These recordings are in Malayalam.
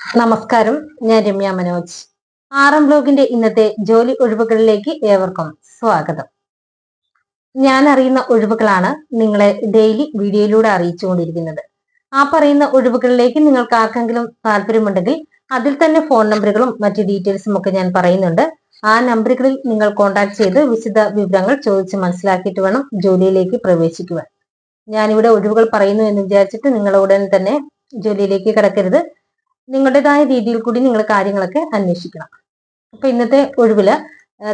നമസ്കാരം ഞാൻ രമ്യ മനോജ്. ആറാം ബ്ലോഗിന്റെ ഇന്നത്തെ ജോലി ഒഴിവുകളിലേക്ക് ഏവർക്കും സ്വാഗതം. ഞാൻ അറിയുന്ന ഒഴിവുകളാണ് നിങ്ങളെ ഡെയിലി വീഡിയോയിലൂടെ അറിയിച്ചുകൊണ്ടിരിക്കുന്നത്. ആ പറയുന്ന ഒഴിവുകളിലേക്ക് നിങ്ങൾക്ക് ആർക്കെങ്കിലും താല്പര്യമുണ്ടെങ്കിൽ അതിൽ തന്നെ ഫോൺ നമ്പറുകളും മറ്റു ഡീറ്റെയിൽസും ഒക്കെ ഞാൻ പറയുന്നുണ്ട്. ആ നമ്പറുകളിൽ നിങ്ങൾ കോൺടാക്ട് ചെയ്ത് വിശദ വിവരങ്ങൾ ചോദിച്ച് മനസ്സിലാക്കിയിട്ട് വേണം ജോലിയിലേക്ക് പ്രവേശിക്കുവാൻ. ഞാനിവിടെ ഒഴിവുകൾ പറയുന്നു എന്ന് വിചാരിച്ചിട്ട് നിങ്ങൾ ഉടനെ തന്നെ ജോലിയിലേക്ക് കിടക്കരുത്. നിങ്ങളുടേതായ രീതിയിൽ കൂടി നിങ്ങൾ കാര്യങ്ങളൊക്കെ അന്വേഷിക്കണം. അപ്പൊ ഇന്നത്തെ ഒഴിവിൽ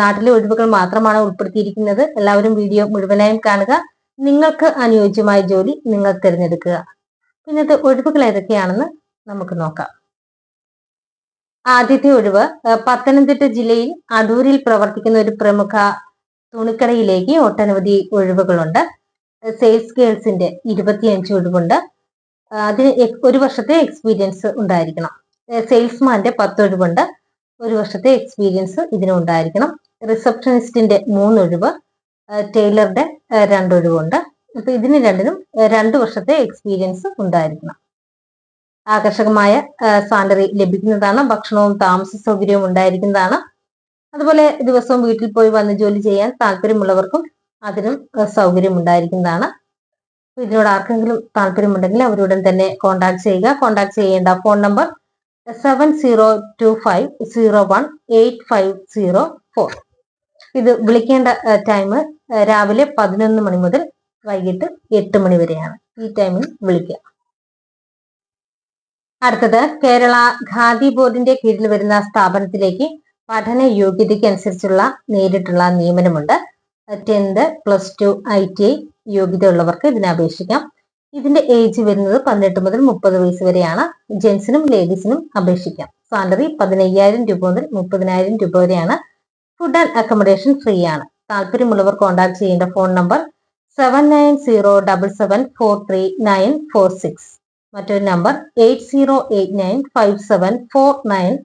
നാട്ടിലെ ഒഴിവുകൾ മാത്രമാണ് ഉൾപ്പെടുത്തിയിരിക്കുന്നത്. എല്ലാവരും വീഡിയോ മുഴുവനായും കാണുക. നിങ്ങൾക്ക് അനുയോജ്യമായ ജോലി നിങ്ങൾ തിരഞ്ഞെടുക്കുക. ഇന്നത്തെ ഒഴിവുകൾ ഏതൊക്കെയാണെന്ന് നമുക്ക് നോക്കാം. ആദ്യത്തെ ഒഴിവ് പത്തനംതിട്ട ജില്ലയിൽ അടൂരിൽ പ്രവർത്തിക്കുന്ന ഒരു പ്രമുഖ തുണിക്കടയിലേക്ക് ഒട്ടനവധി ഒഴിവുകളുണ്ട്. സെയിൽസ് ഗേൾസിന്റെ ഇരുപത്തിയഞ്ച് ഒഴിവുണ്ട്. അതിന് ഒരു വർഷത്തെ എക്സ്പീരിയൻസ് ഉണ്ടായിരിക്കണം. സെയിൽസ്മാന്റെ പത്ത് ഒഴിവുണ്ട് ഒരു വർഷത്തെ എക്സ്പീരിയൻസ് ഇതിന് ഉണ്ടായിരിക്കണം. റിസപ്ഷനിസ്റ്റിന്റെ മൂന്നൊഴിവ് ടൈലറുടെ രണ്ടൊഴിവുണ്ട്. അപ്പൊ ഇതിന് രണ്ടിനും രണ്ടു വർഷത്തെ എക്സ്പീരിയൻസ് ഉണ്ടായിരിക്കണം. ആകർഷകമായ സാലറി ലഭിക്കുന്നതാണ്. ഭക്ഷണവും താമസ സൗകര്യവും ഉണ്ടായിരിക്കുന്നതാണ്. അതുപോലെ ദിവസവും വീട്ടിൽ പോയി വന്ന് ജോലി ചെയ്യാൻ താല്പര്യമുള്ളവർക്കും അതിനും സൗകര്യം ഉണ്ടായിരിക്കുന്നതാണ്. ഇതിനോട് ആർക്കെങ്കിലും താല്പര്യമുണ്ടെങ്കിൽ അവരുടൻ തന്നെ കോൺടാക്ട് ചെയ്യുക. കോൺടാക്ട് ചെയ്യേണ്ട phone number seven zero two five zero one eight five zero four ഇത് വിളിക്കേണ്ട ടൈം രാവിലെ പതിനൊന്ന് മണി മുതൽ വൈകിട്ട് എട്ട് മണി വരെയാണ്. ഈ ടൈമിൽ വിളിക്കുക. അടുത്തത് കേരള ഖാദി ബോർഡിന്റെ കീഴിൽ വരുന്ന സ്ഥാപനത്തിലേക്ക് പഠന യോഗ്യതയ്ക്ക് അനുസരിച്ചുള്ള നേരിട്ടുള്ള നിയമനമുണ്ട്. Tenth plus two I T I യോഗ്യത ഉള്ളവർക്ക് ഇതിനെ അപേക്ഷിക്കാം. ഇതിന്റെ ഏജ് വരുന്നത് പതിനെട്ട് മുതൽ മുപ്പത് വയസ്സ് വരെയാണ്. ജെൻസിനും ലേഡീസിനും അപേക്ഷിക്കാം. സാലറി പതിനയ്യായിരം രൂപ മുതൽ മുപ്പതിനായിരം രൂപ വരെയാണ്. ഫുഡ് ആൻഡ് അക്കോമഡേഷൻ ഫ്രീ ആണ്. താല്പര്യമുള്ളവർ കോൺടാക്ട് ചെയ്യേണ്ട phone number seven nine zero double seven four three nine four six മറ്റൊരു number eight zero eight nine five seven four nine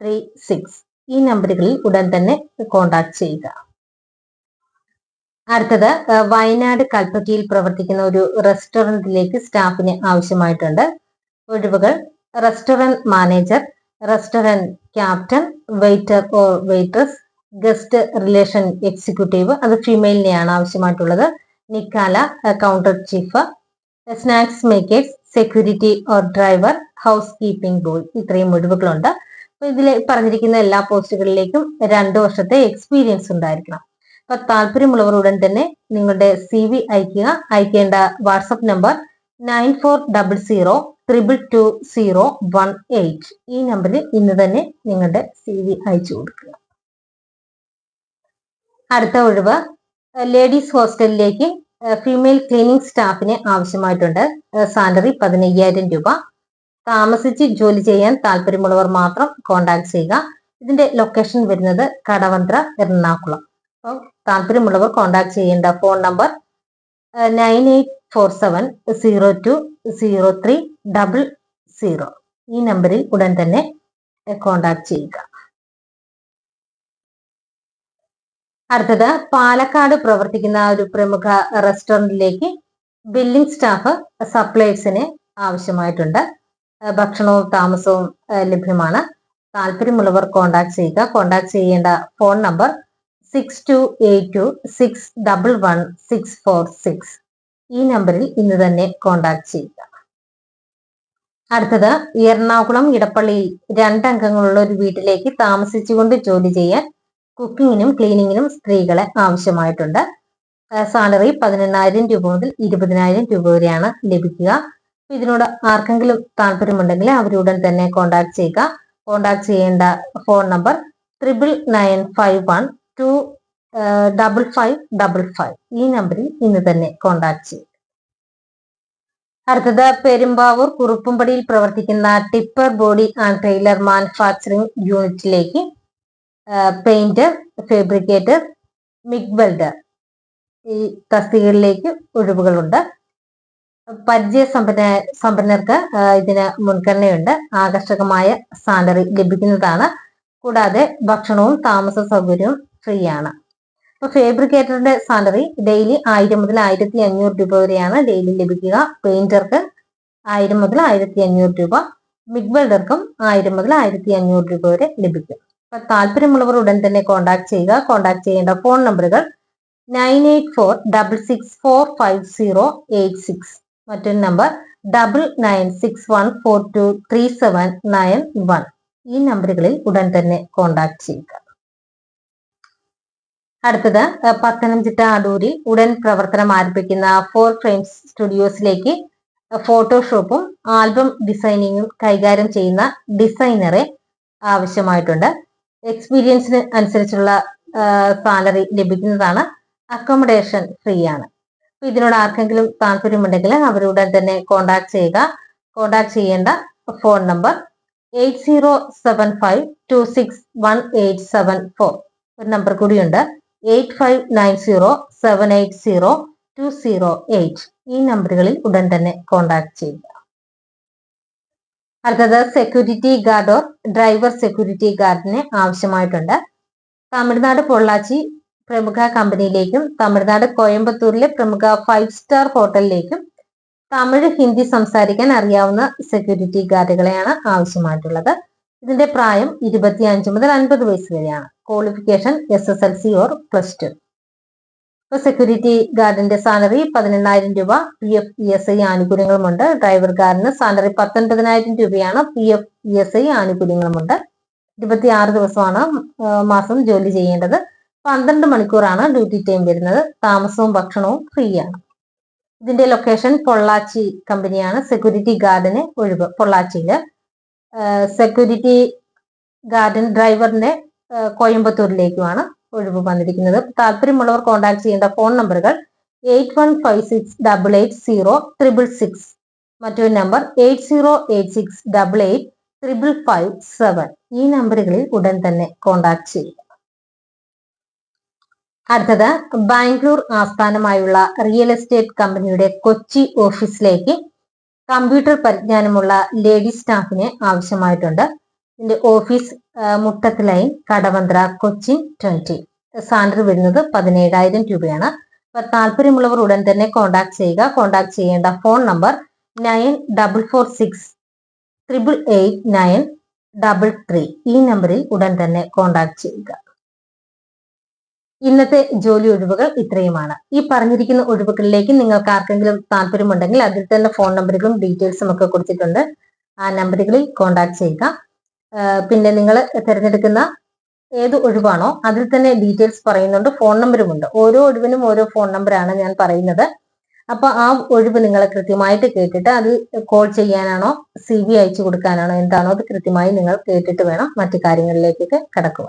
three six ഈ നമ്പറുകളിൽ ഉടൻ തന്നെ കോൺടാക്ട് ചെയ്യുക. അടുത്തത് വയനാട് കൽപ്പറ്റയിൽ പ്രവർത്തിക്കുന്ന ഒരു റെസ്റ്റോറന്റിലേക്ക് സ്റ്റാഫിന് ആവശ്യമായിട്ടുണ്ട്. ഒഴിവുകൾ restaurant manager restaurant captain waiter or waiters guest relation executive അത് ഫീമെയിലിനെയാണ് ആവശ്യമായിട്ടുള്ളത്. നിക്കാല counter chief snacks makers security or driver house keeping boy ഇത്രയും ഒഴിവുകളുണ്ട്. അപ്പൊ ഇതിൽ പറഞ്ഞിരിക്കുന്ന എല്ലാ പോസ്റ്റുകളിലേക്കും രണ്ട് വർഷത്തെ എക്സ്പീരിയൻസ് ഉണ്ടായിരിക്കണം. താല്പര്യമുള്ളവർ ഉടൻ തന്നെ നിങ്ങളുടെ സി വി അയക്കുക അയക്കേണ്ട WhatsApp number nine four double zero triple two zero one eight ഈ നമ്പറിൽ ഇന്ന് തന്നെ നിങ്ങളുടെ സി വി അയച്ചു കൊടുക്കുക. അടുത്ത ഒഴിവ് ലേഡീസ് ഹോസ്റ്റലിലേക്ക് ഫീമെയിൽ ക്ലീനിങ് സ്റ്റാഫിനെ ആവശ്യമായിട്ടുണ്ട്. സാലറി പതിനയ്യായിരം രൂപ. താമസിച്ച് ജോലി ചെയ്യാൻ താല്പര്യമുള്ളവർ മാത്രം കോൺടാക്ട് ചെയ്യുക. ഇതിന്റെ ലൊക്കേഷൻ വരുന്നത് കടവന്ത്ര എറണാകുളം. അപ്പോൾ താല്പര്യമുള്ളവർ കോൺടാക്ട് ചെയ്യേണ്ട phone number nine eight four seven zero two zero three double zero ഈ നമ്പറിൽ ഉടൻ തന്നെ കോൺടാക്ട് ചെയ്യുക. അടുത്തത് പാലക്കാട് പ്രവർത്തിക്കുന്ന ഒരു പ്രമുഖ റെസ്റ്റോറന്റിലേക്ക് ബില്ലിംഗ് സ്റ്റാഫ് സപ്ലൈസിന് ആവശ്യമായിട്ടുണ്ട്. ഭക്ഷണവും താമസവും ലഭ്യമാണ്. താല്പര്യമുള്ളവർ കോൺടാക്ട് ചെയ്യുക. കോൺടാക്ട് ചെയ്യേണ്ട phone number six two eight two six double one six four six ഈ നമ്പറിൽ ഇന്ന് തന്നെ കോൺടാക്ട് ചെയ്യുക. അടുത്തത് എറണാകുളം ഇടപ്പള്ളിയിൽ രണ്ടംഗങ്ങളുള്ള ഒരു വീട്ടിലേക്ക് താമസിച്ചുകൊണ്ട് ജോലി ചെയ്യാൻ കുക്കിങ്ങിനും ക്ലീനിങ്ങിനും സ്ത്രീകളെ ആവശ്യമായിട്ടുണ്ട്. സാലറി പതിനെണ്ണായിരം രൂപ മുതൽ ഇരുപതിനായിരം രൂപ വരെയാണ് ലഭിക്കുക. ഇതിനോട് ആർക്കെങ്കിലും താല്പര്യമുണ്ടെങ്കിൽ അവരുടൻ തന്നെ കോൺടാക്ട് ചെയ്യുക. കോൺടാക്ട് ചെയ്യേണ്ട phone number triple nine five one two double five double five ഈ നമ്പറിൽ ഇന്ന് തന്നെ കോണ്ടാക്ട് ചെയ്യുക അടുത്തത് പെരുമ്പാവൂർ കുറുപ്പുംപടിയിൽ പ്രവർത്തിക്കുന്ന tipper body and trailer manufacturing യൂണിറ്റിലേക്ക് പെയിന്റ് ഫാബ്രിക്കേറ്റർ മിഗ് വെൽഡർ ഈ തസ്തികകളിലേക്ക് ഒഴിവുകളുണ്ട്. പരിചയ സമ്പന്ന സമ്പന്നർക്ക് ഇതിന് മുൻഗണനയുണ്ട്. ആകർഷകമായ സാലറി ലഭിക്കുന്നതാണ്. കൂടാതെ ഭക്ഷണവും താമസ സൗകര്യവും ഫ്രീ ആണ് അപ്പൊ ഫേബ്രിക്കേറ്ററിന്റെ സാലറി ഡെയിലി ആയിരം മുതൽ ആയിരത്തി അഞ്ഞൂറ് രൂപ വരെയാണ് ഡെയിലി ലഭിക്കുക. പെയിന്റർക്ക് ആയിരം മുതൽ ആയിരത്തി അഞ്ഞൂറ് രൂപ മിഗ് വെൽഡർക്കും ആയിരം മുതൽ ആയിരത്തി അഞ്ഞൂറ് രൂപ വരെ ലഭിക്കും. അപ്പൊ താല്പര്യമുള്ളവർ ഉടൻ തന്നെ കോൺടാക്ട് ചെയ്യുക. കോൺടാക്ട് ചെയ്യേണ്ട ഫോൺ നമ്പറുകൾ nine eight four double six four five zero eight six മറ്റൊരു number double nine six one four two three seven nine one ഈ നമ്പറുകളിൽ ഉടൻ തന്നെ കോൺടാക്ട് ചെയ്യുക. അടുത്തത് പത്തനംതിട്ട അടൂരിൽ ഉടൻ പ്രവർത്തനം ആരംഭിക്കുന്ന ഫോർ ഫ്രെയിംസ് സ്റ്റുഡിയോസിലേക്ക് ഫോട്ടോഷോപ്പും ആൽബം ഡിസൈനിങ്ങും കൈകാര്യം ചെയ്യുന്ന ഡിസൈനറെ ആവശ്യമായിട്ടുണ്ട്. എക്സ്പീരിയൻസിന് അനുസരിച്ചുള്ള സാലറി ലഭിക്കുന്നതാണ്. അക്കോമഡേഷൻ ഫ്രീ ആണ് ഇതിനോട് ആർക്കെങ്കിലും താല്പര്യമുണ്ടെങ്കിൽ അവരുടെ തന്നെ കോണ്ടാക്ട് ചെയ്യുക. കോണ്ടാക്ട് ചെയ്യേണ്ട phone number eight zero seven five two six one eight seven four ഒരു നമ്പർ കൂടിയുണ്ട്. Eight five nine zero seven eight zero two zero eight ഈ നമ്പറുകളിൽ ഉടൻ തന്നെ കോണ്ടാക്ട് ചെയ്യുക. അടുത്തത് security guard or driver security ഗാർഡിന് ആവശ്യമായിട്ടുണ്ട്. തമിഴ്നാട് പൊള്ളാച്ചി പ്രമുഖ കമ്പനിയിലേക്കും തമിഴ്നാട് കോയമ്പത്തൂരിലെ പ്രമുഖ ഫൈവ് സ്റ്റാർ ഹോട്ടലിലേക്കും തമിഴ് ഹിന്ദി സംസാരിക്കാൻ അറിയാവുന്ന സെക്യൂരിറ്റി ഗാർഡുകളെയാണ് ആവശ്യമായിട്ടുള്ളത്. ഇതിന്റെ പ്രായം ഇരുപത്തി അഞ്ച് മുതൽ അൻപത് വയസ്സ് വരെയാണ്. Qualification S S L C or plus two ഇപ്പൊ സെക്യൂരിറ്റി ഗാർഡിന്റെ സാലറി പതിനെണ്ണായിരം രൂപ. P F E S I ആനുകൂല്യങ്ങളുമുണ്ട്. Driver ഗാർഡിന് സാലറി പത്തൊൻപതിനായിരം രൂപയാണ്. P F E S I ആനുകൂല്യങ്ങളുമുണ്ട്. ഇരുപത്തി ആറ് ദിവസമാണ് മാസം ജോലി ചെയ്യേണ്ടത്. പന്ത്രണ്ട് മണിക്കൂറാണ് ഡ്യൂട്ടി ടൈം വരുന്നത്. താമസവും ഭക്ഷണവും ഫ്രീ ആണ് ഇതിന്റെ ലൊക്കേഷൻ പൊള്ളാച്ചി കമ്പനിയാണ് സെക്യൂരിറ്റി ഗാർഡിന് ഒഴിവ് പൊള്ളാച്ചിയിൽ. സെക്യൂരിറ്റി ഗാർഡൻ ഡ്രൈവറിന്റെ കോയമ്പത്തൂരിലേക്കുമാണ് ഒഴിവ് വന്നിരിക്കുന്നത്. താല്പര്യമുള്ളവർ കോൺടാക്ട് ചെയ്യേണ്ട ഫോൺ നമ്പറുകൾ eight one five six double eight zero triple six മറ്റൊരു number eight zero eight six double eight triple five seven. ഈ നമ്പറുകളിൽ ഉടൻ തന്നെ കോൺടാക്ട് ചെയ്യുക. അടുത്തത് ബാംഗ്ലൂർ ആസ്ഥാനമായുള്ള റിയൽ എസ്റ്റേറ്റ് കമ്പനിയുടെ കൊച്ചി ഓഫീസിലേക്ക് കമ്പ്യൂട്ടർ പരിജ്ഞാനമുള്ള ലേഡി സ്റ്റാഫിനെ ആവശ്യമായിട്ടുണ്ട്. ഇതിന്റെ ഓഫീസ് മുട്ടത്ത് line Kadavanthra Kochi twenty salary വരുന്നത് പതിനേഴായിരം രൂപയാണ്. അപ്പൊ താല്പര്യമുള്ളവർ ഉടൻ തന്നെ കോൺടാക്ട് ചെയ്യുക. കോൺടാക്ട് ചെയ്യേണ്ട phone number nine double four six triple eight nine double three. ഈ നമ്പറിൽ ഉടൻ തന്നെ കോൺടാക്ട് ചെയ്യുക. ഇന്നത്തെ ജോലി ഒഴിവുകൾ ഇത്രയുമാണ്. ഈ പറഞ്ഞിരിക്കുന്ന ഒഴിവുകളിലേക്ക് നിങ്ങൾക്ക് ആർക്കെങ്കിലും താല്പര്യമുണ്ടെങ്കിൽ അതിൽ തന്നെ ഫോൺ നമ്പറുകളും ഡീറ്റെയിൽസും ഒക്കെ കൊടുത്തിട്ടുണ്ട്. ആ നമ്പറുകളിൽ കോൺടാക്ട് ചെയ്യുക. പിന്നെ നിങ്ങൾ തിരഞ്ഞെടുക്കുന്ന ഏത് ഒഴിവാണോ അതിൽ തന്നെ ഡീറ്റെയിൽസ് പറയുന്നുണ്ട് ഫോൺ നമ്പറുമുണ്ട് ഓരോ ഒഴിവിനും ഓരോ ഫോൺ നമ്പറാണ് ഞാൻ പറയുന്നത്. അപ്പൊ ആ ഒഴിവ് നിങ്ങൾ കൃത്യമായിട്ട് കേട്ടിട്ട് അത് കോൾ ചെയ്യാനാണോ സി ബി അയച്ചു കൊടുക്കാനാണോ എന്താണോ അത് കൃത്യമായി നിങ്ങൾ കേട്ടിട്ട് വേണം മറ്റു കാര്യങ്ങളിലേക്കൊക്കെ കടക്കുക